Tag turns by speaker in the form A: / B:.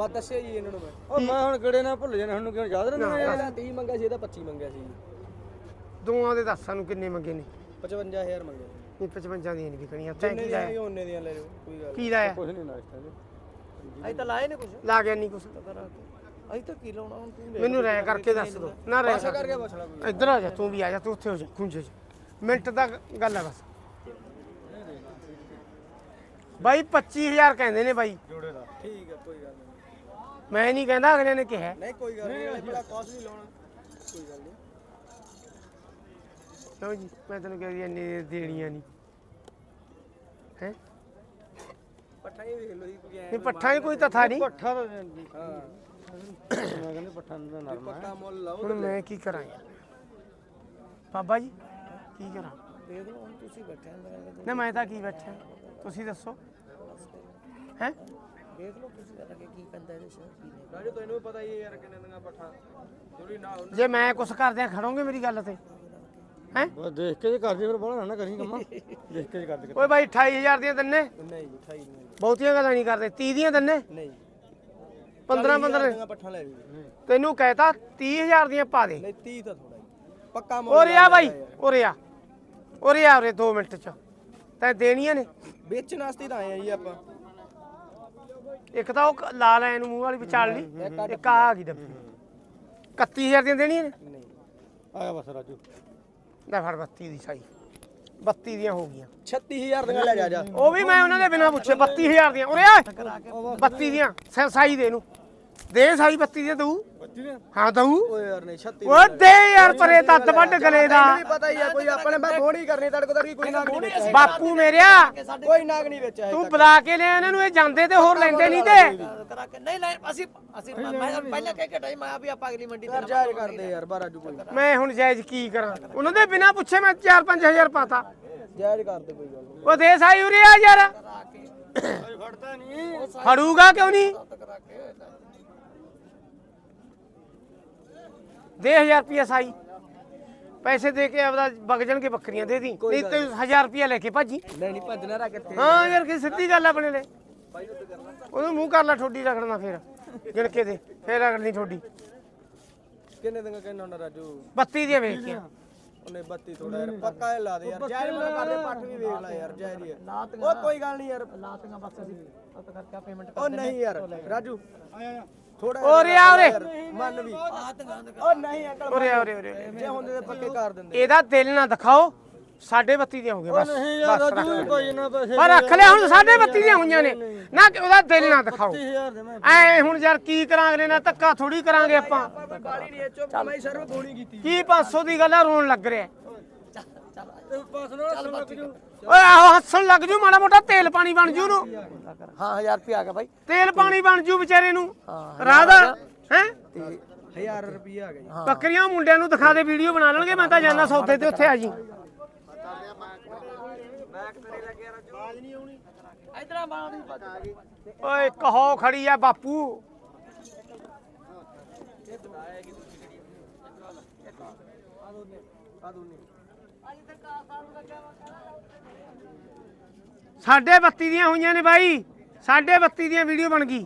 A: ਬਸ ਦੱਸਿਆ ਜੀ ਇਹਨਾਂ ਨੂੰ ਮੈਂ।
B: ਉਹ ਮੈਂ ਹੁਣ ਕਿਹੜੇ ਨਾਲ ਭੁੱਲ ਜਾਣਾ ਸਾਨੂੰ ਕਿਉਂ ਯਾਦ ਰਹਿੰਦਾ
A: ਇਹਦਾ 30 ਮੰਗਿਆ ਸੀ ਇਹਦਾ 25 ਮੰਗਿਆ ਸੀ
C: ਦੋਆਂ ਦੇ ਦੱਸ ਸਾਨੂੰ ਕਿੰਨੇ ਮੰਗੇ ਨੇ?
A: 55000 ਮੰਗਿਆ
C: ਨਹੀਂ 55 ਦੀਆਂ ਨਹੀਂ ਵਿਕਣੀਆਂ ਤੈਂ
A: ਜਿੰਨੇ
C: ਕੀ
A: ਦੀਆਂ
C: ਲਾਇਆ?
A: ਉਹਨੇ ਦੀਆਂ ਲੈ ਲਿਓ ਕੋਈ ਗੱਲ
C: ਕੀ ਲਾਇਆ?
B: ਕੁਝ ਨਹੀਂ ਨਾਸ਼ਤਾ ਜੀ
D: ਅਸੀਂ ਤਾਂ ਲਾਏ ਨੇ ਕੁਝ
C: ਲਾ ਗਿਆ ਨਹੀਂ ਕੁਛ?
D: ਅਸੀਂ ਤਾਂ ਕੀ ਲਾਉਣਾ ਹੁਣ ਤੂੰ
C: ਮੈਨੂੰ ਰਹਿ ਕਰਕੇ ਦੱਸ ਦੋ। ਨਾ
A: ਨਹੀਂ ਕਰਕੇ। ਪੁੱਛ ਲਾ ਕੋਈ।
C: ਇੱਧਰ ਆ ਜਾ ਤੂੰ ਵੀ ਆ ਜਾ ਤੂੰ ਉੱਥੇ ਹੋ ਜਾ ਖੁੰਝੇ 'ਚ। ਮਿੰਟ ਦਾ ਗੱਲ ਹੈ ਬਸ। ਬਾਈ 25000 ਕਹਿੰਦੇ ਨੇ ਬਾਈ।
B: ਜੋੜੇ ਦਾ।
A: ਠੀਕ।
C: ਮੈਂ ਨਹੀਂ ਕਹਿੰਦਾ ਅਗਲੇ ਨੇ ਕਿਹਾ।
A: ਨਹੀਂ ਕੋਈ ਗੱਲ ਨਹੀਂ ਇਹ ਬੜਾ ਕਾਸ ਨਹੀਂ ਲਾਉਣਾ। ਕੋਈ ਗੱਲ ਨਹੀਂ।
C: ਜੀ ਮੈਂ ਤੈਨੂੰ ਕਹਿੰਦੀ ਇੰਨੀ ਦੇਣੀਆਂ ਨਹੀਂ। ਹੈ?
A: ਪੱਠਾ ਹੀ ਵੇਖ ਲਓ ਜੀ ਕੋਈ ਐਂ
C: ਨਹੀਂ ਪੱਠਾ ਹੀ ਕੋਈ ਤਥਾ ਨਹੀਂ।
B: ਪੱਠਾ ਤਾਂ
A: ਹਾਂ।
B: ਮੈਂ ਕਹਿੰਦੇ ਪੱਠਾ ਦਾ ਨਰਮ ਹੈ
A: ਪੱਕਾ ਮੁੱਲ ਲਾਓ
C: ਹੁਣ ਮੈਂ ਕੀ ਕਰਾਂ ਯਾਰ? ਬਾਬਾ ਜੀ ਕੀ ਕਰਾਂ?
D: ਦੇਖ ਲਓ ਹੁਣ ਤੁਸੀਂ ਬੈਠੇ ਆਂ
C: ਨਾ ਮੈਂ ਤਾਂ ਕੀ ਬੈਠਾ ਤੁਸੀਂ ਦੱਸੋ। ਹੈ?
D: ਦੇਖ ਲਓ ਤੁਸੀਂ ਤਾਂ ਕਿ ਕੀ ਪੈਂਦਾ ਇਹਦੇ ਸ਼ਹਿਰ ਕੀ ਨਹੀਂ
A: ਰਾਜੂ ਤੈਨੂੰ ਵੀ ਪਤਾ ਹੀ ਹੈ ਯਾਰ ਕਿੰਨੇ ਦੀਆਂ ਪੱਠਾ ਥੋੜੀ ਨਾ ਉਹਨਾਂ
C: ਜੇ ਮੈਂ ਕੁਛ ਕਰਦਿਆਂ ਖੜੋਗੇ ਮੇਰੀ ਗੱਲ ਤੇ। ਹੈ?
B: ਬਸ ਦੇਖ ਕੇ ਜੇ ਕਰਦੀ ਫਿਰ ਬੜਾ ਨਾ ਕਰੀ ਕੰਮਾ। ਦੇਖ ਕੇ ਜੇ ਕਰਦੀ
C: ਓਏ ਬਾਈ 28000 ਦੀਆਂ ਦੰਨੇ।
A: ਨਹੀਂ ਜੀ 28 ਨਹੀਂ।
C: ਬਹੁਤੀਆਂ ਗੱਲਾਂ ਨਹੀਂ ਕਰਦੇ 30 ਦੀਆਂ ਦੰਨੇ?
A: ਨਹੀਂ।
C: 15 15
A: ਦੀਆਂ ਪੱਠਾ ਲੈ ਲਈ
C: ਤੈਨੂੰ ਕਹਿਤਾ 30000 ਦੀਆਂ ਪਾ ਦੇ।
A: ਨਹੀਂ 30 ਤਾਂ ਥੋੜਾ ਜੀ ਪੱਕਾ ਮੁੱਲ
C: ਉਰੇ ਆ ਬਾਈ ਉਰੇ ਆ। ਉਰੇ ਆ ਉਰੇ 2 ਮਿੰਟ ਚ। ਤੈਂ ਦੇਣੀਆਂ ਨੇ।
A: ਵੇਚਣ ਵਾਸਤੇ ਤਾਂ ਆਏ ਆ ਜੀ ਆਪਾਂ।
C: ਇੱਕ ਤਾਂ ਉਹ ਲਾਲ ਐ ਨੂੰ ਮੂੰਹ ਵਾਲੀ ਵਿਚਾਲ ਲਈ। ਇੱਕ ਆ ਆ ਗਈ ਡੱਬੀ 31000 ਦੀਆਂ ਦੇਣੀਆਂ ਨੇ?
A: ਨਹੀਂ।
B: ਆਇਆ ਬਸ ਰਾਜੂ।
C: ਲੈ ਫੜ 32 ਦੀ ਸਾਈ 32 ਦੀਆਂ ਹੋ ਗਈਆਂ।
A: 36000 ਦੀਆਂ ਲੈ ਜਾ ਜਾ।
C: ਉਹ ਵੀ ਮੈਂ ਉਹਨਾਂ ਦੇ ਬਿਨਾ ਪੁੱਛੇ 32000 ਦੀਆਂ। ਉਰੇ ਆ। 32 ਦੀਆਂ। ਸਾਈ ਦੇ ਨੂੰ। ਦੇ ਸਾਈ 32 ਦੀਆਂ ਦਊ।
B: ਬੱਤੀ ਨੇ
C: ਹਾਂ ਦਊ।
A: ਓਏ ਯਾਰ ਨਹੀਂ 36
C: ਓ ਦੇ ਯਾਰ ਪਰੇ ਤੱਤ ਵੱਢ ਗਲੇ ਦਾ।
A: ਤੈਨੂੰ ਵੀ ਪਤਾ ਹੀ ਆ ਕੋਈ ਆਪਣੇ ਮੈਂ ਬੋਣੀ ਕਰਨੀ ਤੜਕੋ ਤੜਕੀ ਕੋਈ ਨਾਗ ਨਹੀਂ ਵੇਚਿਆ
C: ਬਾਪੂ ਮੇਰਿਆ
A: ਕੋਈ ਨਾਗ ਨਹੀਂ ਵੇਚਿਆ ਹੈ
C: ਤੂੰ ਬੁਲਾ ਕੇ ਲਿਆ ਇਹਨਾਂ ਨੂੰ ਇਹ ਜਾਂਦੇ ਤੇ ਹੋਰ ਲੈਂਦੇ ਨਹੀਂ ਤੇ।
D: ਨਹੀਂ ਅਸੀਂ ਅਸੀਂ ਮੈਂ ਪਹਿਲਾਂ ਕਹਿ ਕੇ ਟਾਈ ਮੈਂ ਵੀ ਆਪਾਂ ਅਗਲੀ ਮੰਡੀ ਤੇ
A: ਜਾਇਜ਼ ਕਰਦੇ ਯਾਰ ਬਾਰਾ ਜੂ ਕੋਈ।
C: ਮੈਂ ਹੁਣ ਜਾਇਜ਼ ਕੀ ਕਰਾਂ? ਉਹਨਾਂ ਦੇ ਬਿਨਾ ਪੁੱਛੇ ਮੈਂ 4-5000 ਪਾਤਾ।
A: ਜਾਇਜ਼ ਕਰਦੇ ਕੋਈ ਗੱਲ
C: ਉਹ ਦੇ ਸਾਈ ਉਰੇ ਆ ਯਾਰ।
B: ਫੜਦਾ ਨਹੀਂ
C: ਫੜੂਗਾ ਕਿਉਂ ਨਹੀਂ? ਦੇ 1000 ਰੁਪਿਆ ਸਾਈ। ਪੈਸੇ ਦੇ ਕੇ ਆਪਦਾ ਵਗ ਜਾਣਗੇ ਬੱਕਰੀਆਂ ਦੇ ਦੀ। ਨਹੀਂ ਤੇ 1000 ਰੁਪਿਆ ਲੈ ਕੇ ਭਾਜੀ।
A: ਨਹੀਂ ਨਹੀਂ ਭੱਜਣਾ ਰਾ ਕਿੱਥੇ।
C: ਹਾਂ ਯਾਰ ਕੀ ਸਿੱਧੀ ਗੱਲ ਆਪਣੇ ਲਈ। ਉਹਨੂੰ ਮੂੰਹ ਕਰ ਲੈ ਠੋਡੀ ਰਗੜਨਾ ਫੇਰ। ਗਿਣ ਕੇ ਦੇ ਫੇਰ ਰਗੜਨੀ ਠੋਡੀ।
A: ਕਿੰਨੇ ਦਿਨ ਕਹਿੰਦਾ ਹੁੰਦਾ ਰਾਜੂ?
C: 32 ਦੀਆਂ ਵੇਚ ਕੇ
A: ਉਹਨੇ 32 ਥੋੜਾ ਯਾਰ ਪੱਕਾ ਇਹ ਲਾ ਦੇ ਯਾਰ ਜਾਇਜ਼ ਮੁੱਲ ਕਰਦੇ ਪੱਠ ਵੀ ਵੇਖ ਲੈ ਯਾਰ ਜਾਇਜ਼ ਹੀ ਉਹ ਕੋਈ ਗੱਲ ਨਹੀਂ ਯਾਰ।
D: ਲਾਤੀਆਂ ਬਸ ਅਸੀਂ ਉਹ ਤਾਂ ਕਰਕੇ ਪੇਮੈਂਟ
A: ਉਹ ਨਹੀਂ ਯਾਰ ਰਾਜੂ। ਥੋੜਾ
C: ਓਰੇ ਆ ਓਰੇ
A: ਮੰਨ ਵੀ। ਉਹ ਨਹੀਂ ਅੰਕਲ
C: ਆ, ਉਰੇ ਉਰੇ ਉਰੇ।
A: ਜੇ ਹੁੰਦੇ ਤੇ ਪੱਕੇ ਕਰ ਦਿੰਦੇ।
C: ਇਹਦਾ ਦਿਲ ਨਾ ਦਿਖਾਓ। ਸਾਢੇ 32 ਦੀਆਂ ਹੋ ਗਈਆਂ ਬਸ
B: ਨਹੀਂ ਯਾਰ
C: ਬਸ ਰੱਖ
B: ਰਾਜੂ
C: ਲੈ।
B: ਕੋਈ ਨਾ ਪੈਸੇ
C: ਪਰ ਰੱਖ ਲਿਆ ਹੁਣ ਸਾਢੇ 32 ਦੀਆਂ ਹੋਈਆਂ ਨੇ। ਨਾ ਕਿ ਉਹਦਾ ਦਿਲ ਨਾ ਦਿਖਾਓ।
B: 30000 ਦੇ ਮੈਂ
C: ਐ ਹੁਣ ਯਾਰ ਕੀ ਕਰਾਂਗੇ ਅਗਲੇ ਨਾਲ ਧੱਕਾ ਥੋੜੀ ਕਰਾਂਗੇ ਆਪਾਂ।
A: ਆਪਾਂ ਬਾਲੀ ਨਹੀਂ ਚੁੱਪ ਮੈਂ ਸਰਵ ਗੋਣੀ ਕੀਤੀ।
C: ਕੀ 500 ਦੀ ਗੱਲ ਆ ਰੋਣ ਲੱਗ ਰਿਹਾ।
B: ਪਾਸ ਨਾਲ ਲੱਗ ਜੂ।
C: ਓਏ ਆਹੋ ਹੱਸਣ ਲੱਗ ਜੂ ਮਾੜਾ ਮੋਟਾ ਤੇਲ ਪਾਣੀ ਬਣ ਜੂ ਨੂੰ
D: ਹਾਂ 1000 ਰੁਪਏ ਆ ਗਿਆ ਬਾਈ।
C: ਤੇਲ ਪਾਣੀ ਬਣ ਜੂ ਵਿਚਾਰੇ ਨੂੰ।
D: ਹਾਂ
C: ਰਾਧਾ ਹੈ?
A: ਤੇ 1000 ਰੁਪਿਆ ਆ ਗਿਆ ਜੀ।
C: ਬੱਕਰੀਆਂ ਮੁੰਡਿਆਂ ਨੂੰ ਦਿਖਾ ਦੇ ਵੀਡੀਓ ਬਣਾ ਲੈਣਗੇ ਮੈਂ ਤਾਂ ਜਾਣਾ ਸੌਦੇ ਤੇ ਉੱਥੇ ਆ ਜੀ। ਓਏ ਕਹੋ ਖੜੀ ਆ ਬਾਪੂ। ਸਾਢੇ 32 ਦੀਆਂ ਹੋਈਆਂ ਨੇ ਬਾਈ। ਸਾਢੇ 32 ਦੀਆਂ ਵੀਡੀਓ ਬਣ ਗਈ।